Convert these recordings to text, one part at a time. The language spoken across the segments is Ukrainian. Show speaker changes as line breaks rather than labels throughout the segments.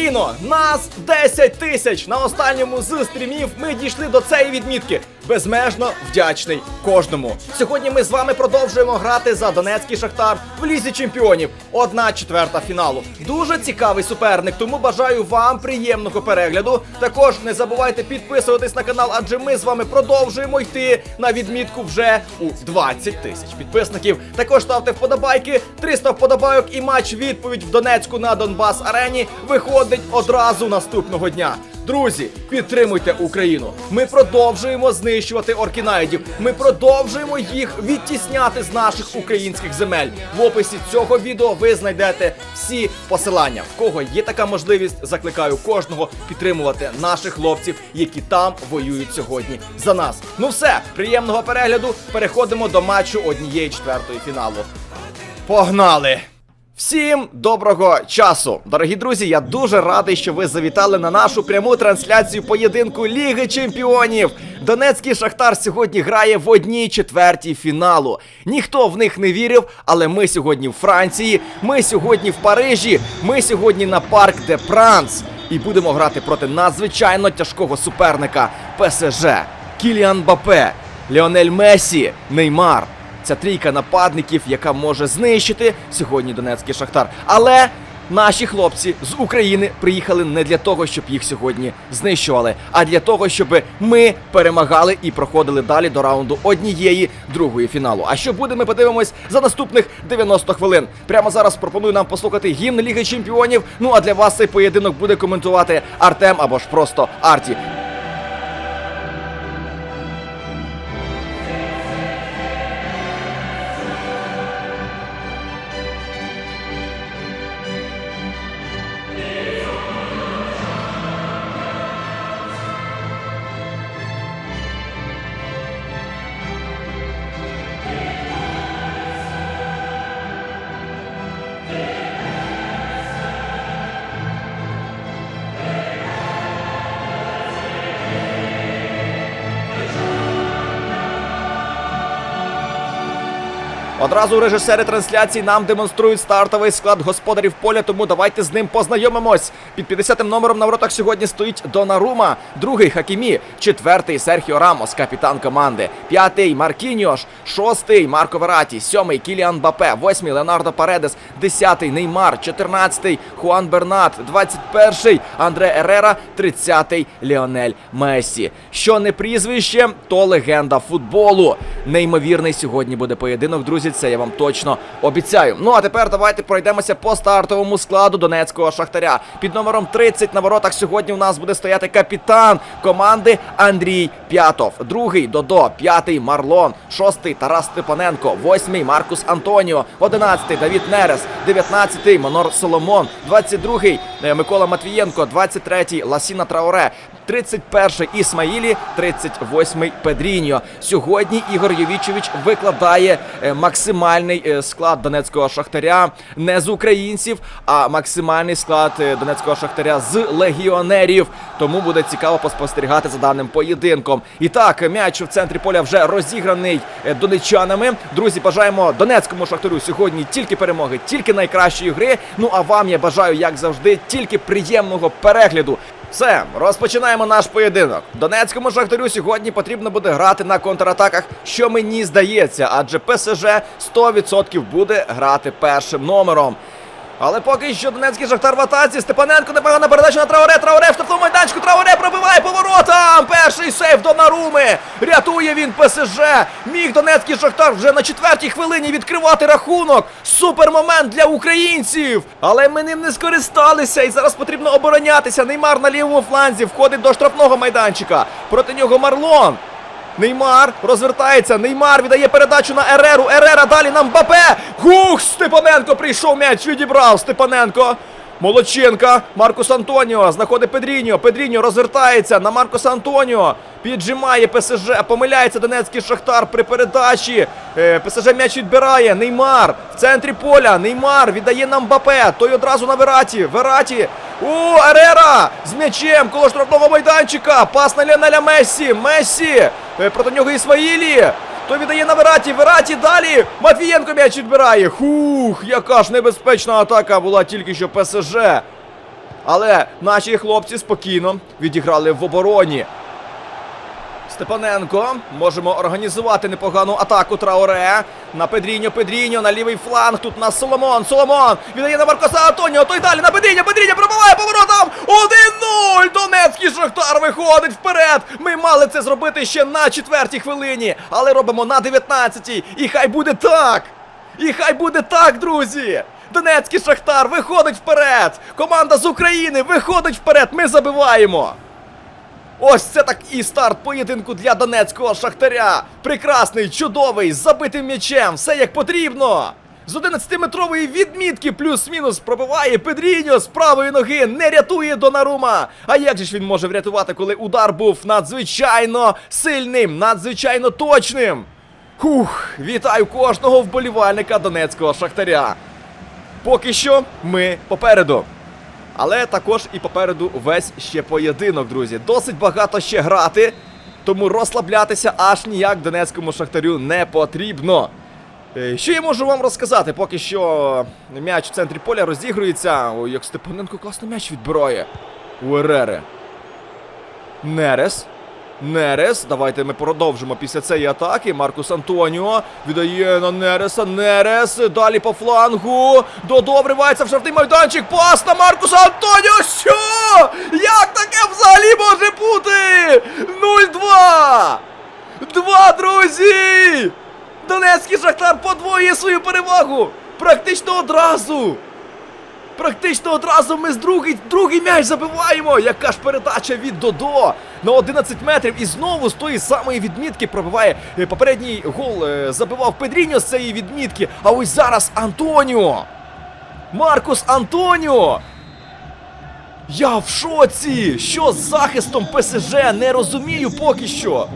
Україно! Нас 10 тисяч! На останньому з стрімів ми дійшли до цієї відмітки. Безмежно вдячний кожному. Сьогодні ми з вами продовжуємо грати за Донецький Шахтар в лізі чемпіонів. Одна четверта фіналу. Дуже цікавий суперник, тому бажаю вам приємного перегляду. Також не забувайте підписуватись на канал, адже ми з вами продовжуємо йти на відмітку вже у 20 тисяч підписників. Також ставте вподобайки, 300 вподобайок і матч відповідь в Донецьку на Донбас Арені виходить одразу наступного дня. Друзі, підтримуйте Україну. Ми продовжуємо знищувати оркінаїдів. Ми продовжуємо їх відтісняти з наших українських земель. В описі цього відео ви знайдете всі посилання. В кого є така можливість, закликаю кожного підтримувати наших хлопців, які там воюють сьогодні за нас. Ну все, приємного перегляду. Переходимо до матчу однієї четвертої фіналу. Погнали! Всім доброго часу! Дорогі друзі, я дуже радий, що ви завітали на нашу пряму трансляцію поєдинку Ліги Чемпіонів. Донецький Шахтар сьогодні грає в одній четвертій фіналу. Ніхто в них не вірив, але ми сьогодні в Франції, ми сьогодні в Парижі, ми сьогодні на парк де Пранс. І будемо грати проти надзвичайно тяжкого суперника ПСЖ. Кіліан Бапе, Леонель Месі, Неймар. Ця трійка нападників, яка може знищити сьогодні Донецький Шахтар. Але наші хлопці з України приїхали не для того, щоб їх сьогодні знищували, а для того, щоб ми перемагали і проходили далі до раунду однієї другої фіналу. А що буде, ми подивимось за наступних 90 хвилин. Прямо зараз пропоную нам послухати гімн Ліги Чемпіонів. Ну а для вас цей поєдинок буде коментувати Артем або ж просто Арті. Одразу режисери трансляції нам демонструють стартовий склад господарів поля, тому давайте з ним познайомимось. Під 50-м номером на воротах сьогодні стоїть Донарума, другий Хакімі, четвертий Серхіо Рамос, капітан команди, п'ятий Маркіньош, шостий Марко Вераті, сьомий Кіліан Бапе, восьмий Леонардо Паредес, десятий Неймар, чотирнадцятий Хуан Бернат, двадцять перший Андре Ерера, тридцятий Леонель Месі. Що не прізвище, то легенда футболу. Неймовірний сьогодні буде поєдинок, друзі. Це я вам точно обіцяю. Ну а тепер давайте пройдемося по стартовому складу донецького шахтаря. Під номером 30 на воротах сьогодні у нас буде стояти капітан команди Андрій П'ятов. Другий Додо, п'ятий Марлон, шостий Тарас Степаненко, восьмий Маркус Антоніо, одинадцятий Давід Нерес, дев'ятнадцятий Монор Соломон, двадцять другий Микола Матвієнко, двадцять третій Ласіна Трауре. 31-й Ісмаїлі, 38-й Педріньо. Сьогодні Ігор Йовічевич викладає е, максимальний е, склад донецького шахтаря не з українців, а максимальний склад е, донецького шахтаря з легіонерів. Тому буде цікаво поспостерігати за даним поєдинком. І так, м'яч в центрі поля вже розіграний донечанами. Друзі, бажаємо донецькому шахтарю сьогодні тільки перемоги, тільки найкращої гри. Ну а вам я бажаю, як завжди, тільки приємного перегляду. Все, розпочинаємо наш поєдинок. Донецькому шахтарю сьогодні потрібно буде грати на контратаках, що мені здається, адже ПСЖ 100% буде грати першим номером. Але поки що Донецький шахтар в атаці. Степаненко непогана передача на Трауре. Трауре в штрафному майданчику. Трауре пробиває поворотам. Перший сейф Донаруми. Рятує він ПСЖ. Міг Донецький шахтар вже на четвертій хвилині відкривати рахунок. Супер момент для українців. Але ми ним не скористалися. І зараз потрібно оборонятися. Неймар на лівому фланзі входить до штрафного майданчика. Проти нього Марлон. Неймар розвертається. Неймар віддає передачу на Ереру. Ерера далі на Мбапе. Гух! Степаненко прийшов м'яч. Відібрав Степаненко. Молодченка. Маркус Антоніо. Знаходить Педріньо. Педріньо розвертається на Маркуса Антоніо. Піджимає ПСЖ. Помиляється Донецький Шахтар при передачі. Е, ПСЖ м'яч відбирає. Неймар в центрі поля. Неймар віддає на Мбапе. Той одразу на Вераті. Вераті. У Ерера з м'ячем коло штрафного майданчика. Пас на Ліонеля Мессі. Мессі. Е, Проти нього Ісмаїлі. Той віддає на Вераті. Вераті далі. Матвієнко м'яч відбирає. Хух, яка ж небезпечна атака була тільки що ПСЖ. Але наші хлопці спокійно відіграли в обороні. Степаненко. Можемо організувати непогану атаку Траоре. На Педріньо, Педріньо, на лівий фланг. Тут у нас Соломон. Соломон. Віддає на Маркоса Антоніо. Той далі на Педріньо. Педріньо пробиває поворотом. 1-0. Донецький Шахтар виходить вперед. Ми мали це зробити ще на четвертій хвилині. Але робимо на 19-й. І хай буде так. І хай буде так, друзі. Донецький Шахтар виходить вперед. Команда з України виходить вперед. Ми забиваємо. Ось це так і старт поєдинку для донецького шахтаря. Прекрасний, чудовий, забитим м'ячем, все як потрібно. З 11-метрової відмітки плюс-мінус пробиває Педріньо з правої ноги, не рятує Донарума. А як же ж він може врятувати, коли удар був надзвичайно сильним, надзвичайно точним? Хух, вітаю кожного вболівальника донецького шахтаря. Поки що ми попереду. Але також і попереду весь ще поєдинок, друзі. Досить багато ще грати, тому розслаблятися аж ніяк Донецькому шахтарю не потрібно. Е, Що я можу вам розказати, поки що м'яч в центрі поля розігрується. Ой, як Степаненко класно м'яч відбирає. У. Нерес. Нерес. Давайте ми продовжимо після цієї атаки. Маркус Антоніо віддає на Нереса. Нерес. Далі по флангу. Додо вривається в штрафний майданчик. Пас на Маркуса Антоніо. Що? Як таке взагалі може бути? 0-2! Два, друзі! Донецький Шахтар подвоює свою перевагу! Практично одразу! Практично одразу ми з другий, другий м'яч забиваємо. Яка ж передача від Додо на 11 метрів і знову з тої самої відмітки пробиває Е, попередній гол. е, Забивав Педріньо з цієї відмітки. А ось зараз Антоніо. Маркус Антоніо. Я в шоці! Що з захистом ПСЖ? Не розумію поки що.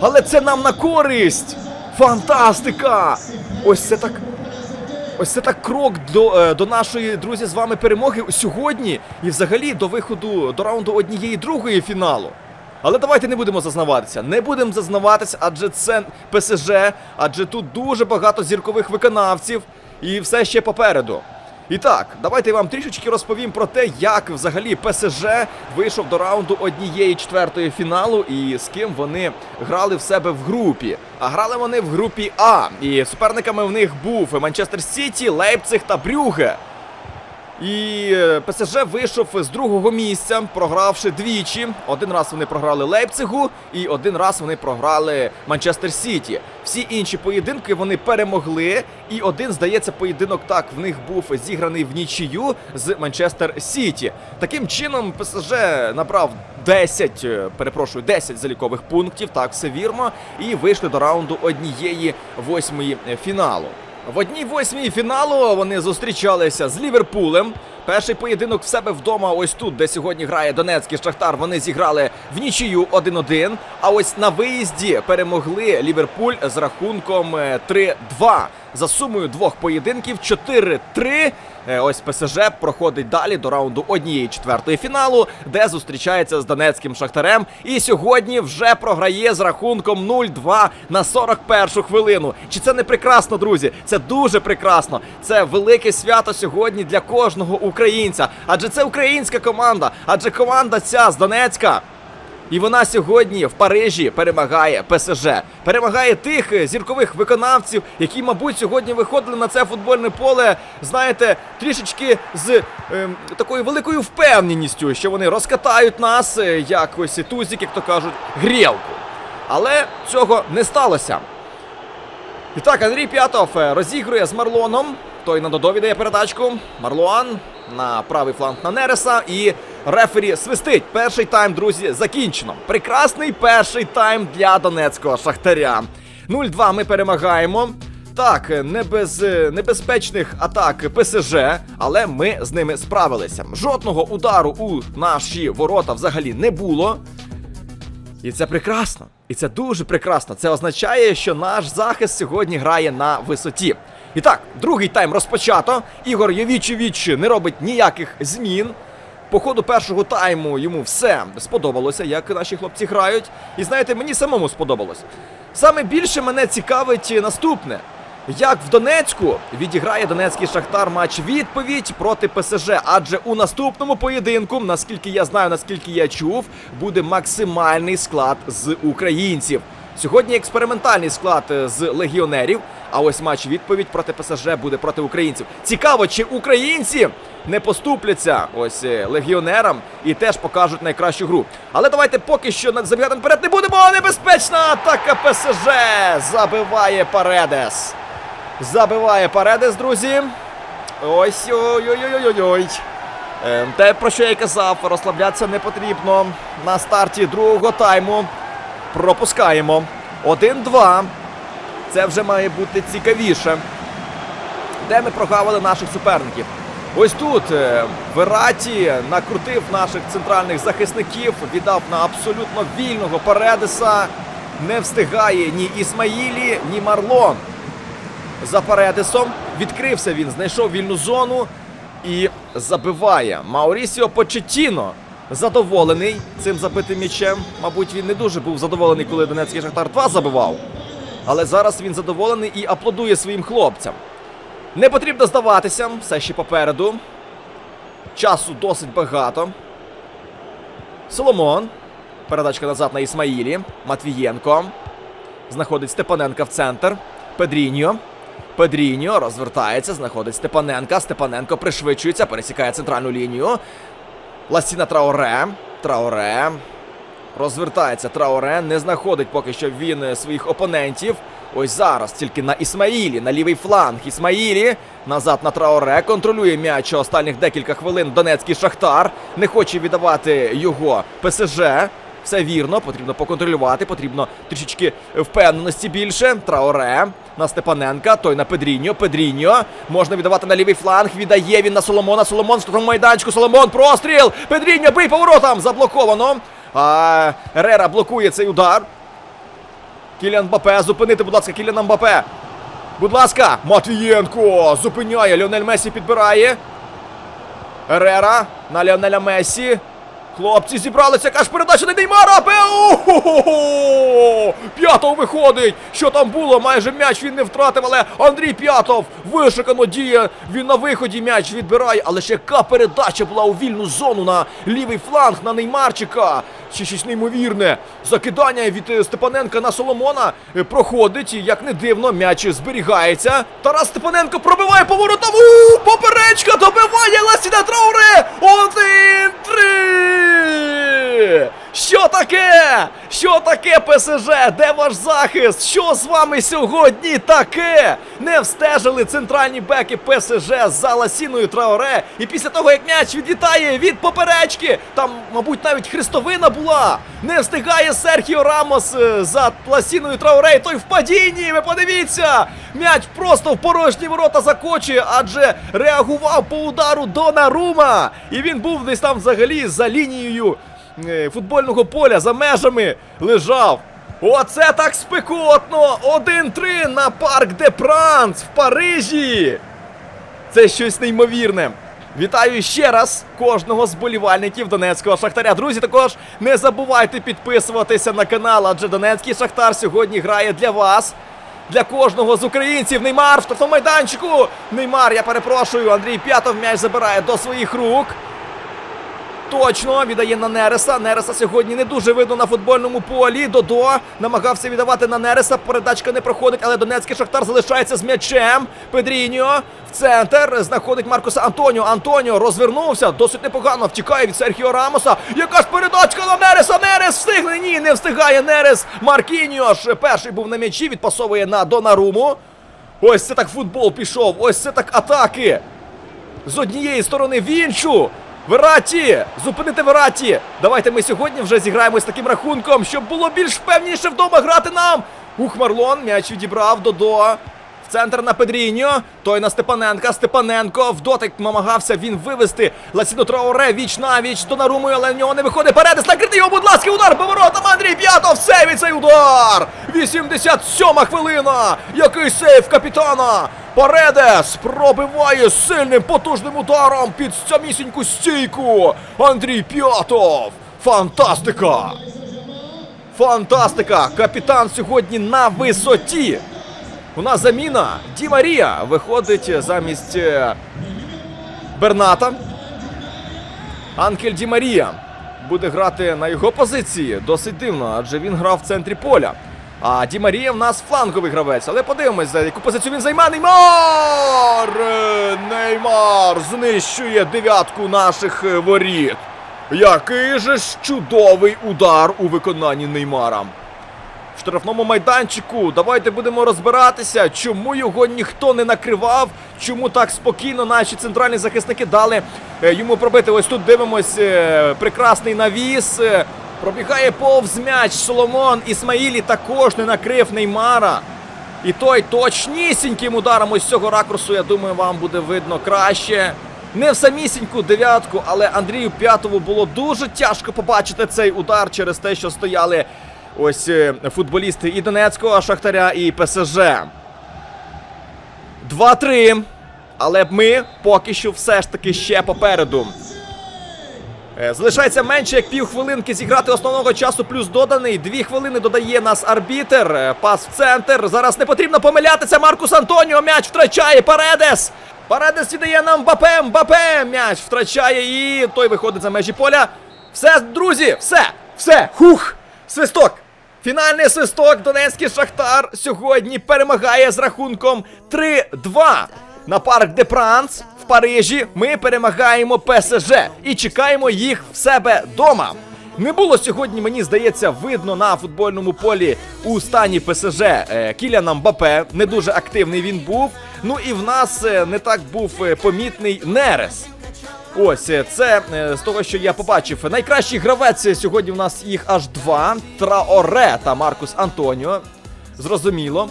Але це нам на користь! Фантастика! Ось це так. Ось це так крок до, е, до нашої друзі з вами перемоги сьогодні і взагалі до виходу до раунду однієї другої фіналу. Але давайте не будемо зазнаватися. Не будемо зазнаватися, адже це ПСЖ, адже тут дуже багато зіркових виконавців і все ще попереду. І так, давайте я вам трішечки розповім про те, як взагалі ПСЖ вийшов до раунду однієї четвертої фіналу і з ким вони грали в себе в групі. А грали вони в групі А. І суперниками в них був Манчестер Сіті, Лейпциг та Брюге. І е, ПСЖ вийшов з другого місця, програвши двічі. Один раз вони програли Лейпцигу, і один раз вони програли Манчестер Сіті. Всі інші поєдинки вони перемогли. І один, здається, поєдинок так в них був зіграний в нічию з Манчестер Сіті. Таким чином, ПСЖ набрав 10, е, перепрошую, 10 залікових пунктів, так все вірно, і вийшли до раунду однієї восьмої е, фіналу. В одній восьмій фіналу вони зустрічалися з Ліверпулем. Перший поєдинок в себе вдома, ось тут, де сьогодні грає Донецький Шахтар, вони зіграли в нічию 1-1. А ось на виїзді перемогли Ліверпуль з рахунком е, 3-2. За сумою двох поєдинків 4-3. Е, Ось ПСЖ проходить далі до раунду однієї четвертої фіналу, де зустрічається з Донецьким Шахтарем. І сьогодні вже програє з рахунком 0-2 на 41 хвилину. Чи це не прекрасно, друзі? Це дуже прекрасно. Це велике свято сьогодні для кожного українця. Адже це українська команда, адже команда ця з Донецька. І вона сьогодні в Парижі перемагає ПСЖ, перемагає тих е, зіркових виконавців, які, мабуть, сьогодні виходили на це футбольне поле, знаєте, трішечки з ем, такою великою впевненістю, що вони розкатають нас, е, як ось тузик, як то кажуть, грілку. Але цього не сталося. І так, Андрій П'ятов е, розігрує з Марлоном. Той на Додо віддає передачку. Марлоан на правий фланг на Нереса. І рефері свистить. Перший тайм, друзі, закінчено. Прекрасний перший тайм для донецького шахтаря. 0-2 ми перемагаємо. Так, не без е, небезпечних атак ПСЖ, але ми з ними справилися. Жодного удару у наші ворота взагалі не було. І це прекрасно. І це дуже прекрасно. Це означає, що наш захист сьогодні грає на висоті. І так, другий тайм розпочато. Ігор Йовічевіч не робить ніяких змін. По ходу першого тайму йому все сподобалося, як наші хлопці грають. І знаєте, мені самому сподобалось. Саме більше мене цікавить наступне. як в Донецьку відіграє Донецький Шахтар матч відповідь проти ПСЖ. Адже у наступному поєдинку, наскільки я знаю, наскільки я чув, буде максимальний склад з українців. Сьогодні експериментальний склад е, з легіонерів. А ось матч відповідь проти ПСЖ буде проти українців. Цікаво, чи українці не поступляться ось е, легіонерам і теж покажуть найкращу гру. Але давайте поки що забігати наперед не будемо. Небезпечна атака ПСЖ забиває Паредес. Забиває Паредес, друзі. Ось ой-ой-ой-ой-ой. Е, Те, про що я й казав, розслаблятися не потрібно. На старті другого тайму пропускаємо. 1-2. Це вже має бути цікавіше. Де ми прогавили наших суперників? Ось тут е, Вераті накрутив наших центральних захисників, віддав на абсолютно вільного Паредеса. Не встигає ні Ісмаїлі, ні Марлон. За Паредесом відкрився він, знайшов вільну зону і забиває. Маурісіо Почетіно задоволений цим забитим м'ячем. Мабуть, він не дуже був задоволений, коли Донецький Шахтар 2 забивав. Але зараз він задоволений і аплодує своїм хлопцям. Не потрібно здаватися, все ще попереду. Часу досить багато. Соломон. Передачка назад на Ісмаїлі. Матвієнко. Знаходить Степаненка в центр. Педріньо. Педріньо розвертається, знаходить Степаненка. Степаненко пришвидшується, пересікає центральну лінію. Ласіна Траоре. Траоре. Розвертається Траоре, не знаходить поки що він е, своїх опонентів. Ось зараз тільки на Ісмаїлі, на лівий фланг. Ісмаїлі назад на Траоре. Контролює м'яч останніх декілька хвилин Донецький Шахтар. Не хоче віддавати його ПСЖ. Все вірно, потрібно поконтролювати, потрібно трішечки впевненості більше. Траоре на Степаненка, той на Педріньо. Педріньо можна віддавати на лівий фланг. Віддає він на Соломона. Соломон в штрафному майданчику. Соломон, простріл! Педріньо, бий поворотом! Заблоковано. А Рера блокує цей удар. Кіліан Мбапе, зупинити, будь ласка, Кіліана Мбапе. Будь ласка, Матвієнко зупиняє. Леонель Месі підбирає. Ерера на Леонеля Месі. Хлопці зібралися, яка ж передача на Неймара. Пеу! П'ятов виходить. Що там було? Майже м'яч він не втратив, але Андрій П'ятов вишикано діє. Він на виході м'яч відбирає. Але ще яка передача була у вільну зону на лівий фланг на Неймарчика. Ще щось неймовірне. Закидання від е, Степаненка на Соломона е, проходить. І як не дивно, м'яч зберігається. Тарас Степаненко пробиває поворотом. У, поперечка добиває Ласіна Таке ПСЖ? Де ваш захист? Що з вами сьогодні таке? Не встежили центральні беки ПСЖ за Ласіною Траоре. І після того, як м'яч відлітає від поперечки, там, мабуть, навіть хрестовина була. Не встигає Серхіо Рамос е, за Ласіною Траоре. І той в падінні. Ви подивіться! М'яч просто в порожні ворота закочує, адже реагував по удару Донарума. І він був десь там взагалі за лінією футбольного поля за межами лежав. Оце так спекотно! 1-3 на парк де Пранс в Парижі. Це щось неймовірне. Вітаю ще раз кожного з болівальників Донецького Шахтаря. Друзі, також не забувайте підписуватися на канал, адже Донецький Шахтар сьогодні грає для вас. Для кожного з українців Неймар в штрафному майданчику. Неймар, я перепрошую, Андрій П'ятов м'яч забирає до своїх рук. Точно віддає на Нереса. Нереса сьогодні не дуже видно на футбольному полі. Додо намагався віддавати на Нереса. Передачка не проходить, але Донецький Шахтар залишається з м'ячем. Педріньо в центр знаходить Маркуса Антоніо. Антоніо розвернувся досить непогано. Втікає від Серхіо Рамоса. Яка ж передачка на Нереса? Нерес встигне. Ні, не встигає Нерес. Маркіньош перший був на м'ячі. Відпасовує на Донаруму. Ось це так футбол пішов. Ось це так атаки з однієї сторони в іншу. Вераті! Зупинити Вераті! Давайте ми сьогодні вже зіграємо з таким рахунком, щоб було більш впевніше вдома грати нам. Ух, Марлон, м'яч відібрав Додо. Центр на Педріньо. Той на Степаненка. Степаненко в дотик намагався він вивести Ласіно Трауре віч на віч до Нарумою, але в нього не виходить. Передес накрити його, будь ласка, удар поворотом. Андрій П'ятов сейвить цей удар. 87-ма хвилина. Який сейв капітана. Паредес пробиває сильним потужним ударом під самісіньку стійку. Андрій П'ятов. Фантастика! Фантастика! Капітан сьогодні на висоті. У нас заміна. Ді Марія виходить замість е, Берната. Анкель Ді Марія буде грати на його позиції. Досить дивно, адже він грав в центрі поля. А Ді Марія в нас фланговий гравець. Але подивимось, за яку позицію він займає. Неймар! Неймар знищує дев'ятку наших е, воріт. Який же ж чудовий удар у виконанні Неймара. В штрафному майданчику. Давайте будемо розбиратися, чому його ніхто не накривав, чому так спокійно наші центральні захисники дали е, йому пробити. Ось тут дивимось е, прекрасний навіс. Е, Пробігає повз м'яч Соломон. Ісмаїлі також не накрив Неймара. І той точнісіньким ударом ось цього ракурсу, я думаю, вам буде видно краще. Не в самісіньку дев'ятку, але Андрію П'ятову було дуже тяжко побачити цей удар через те, що стояли ось е, футболісти і Донецького Шахтаря, і ПСЖ. 2-3. Але ми поки що все ж таки ще попереду. Е, Залишається менше як півхвилинки зіграти основного часу, плюс доданий. Дві хвилини додає нас арбітер. Е, Пас в центр. Зараз не потрібно помилятися. Маркус Антоніо м'яч втрачає. Паредес. Паредес віддає нам Мбапе. Мбапе м'яч втрачає і той виходить за межі поля. Все, друзі, все, все. Хух. Свисток. Фінальний свисток. Донецький Шахтар сьогодні перемагає з рахунком 3-2 на парк де Пранс в Парижі. Ми перемагаємо ПСЖ і чекаємо їх в себе дома. Не було сьогодні, мені здається, видно на футбольному полі у стані ПСЖ е, Кіляна Мбапе. Не дуже активний він був. Ну і в нас е, не так був е, помітний Нерес. Ось е, це е, з того, що я побачив. Найкращий гравець е, сьогодні У нас їх аж два: Траоре та Маркус Антоніо. Зрозуміло.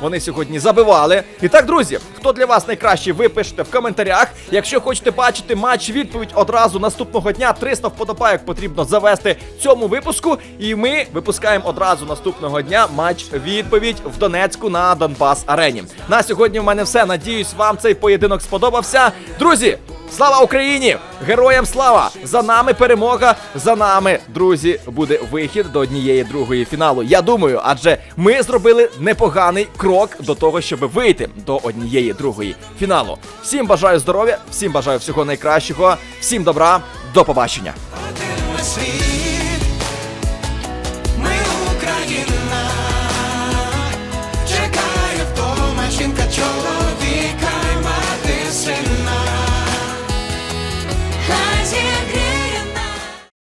Вони сьогодні забивали. І так, друзі, хто для вас найкращий, ви пишете в коментарях. Якщо хочете бачити матч відповідь одразу наступного дня, 300 вподобайок потрібно завести цьому випуску. І ми випускаємо одразу наступного дня матч відповідь в Донецьку на Донбас Арені. На сьогодні в мене все. Надіюсь, вам цей поєдинок сподобався. Друзі, слава Україні! Героям слава! За нами перемога! За нами, друзі, буде вихід до однієї другої фіналу. Я думаю, адже ми зробили непоганий крок до того, щоб вийти до однієї другої фіналу. Всім бажаю здоров'я, всім бажаю всього найкращого, всім добра, до побачення.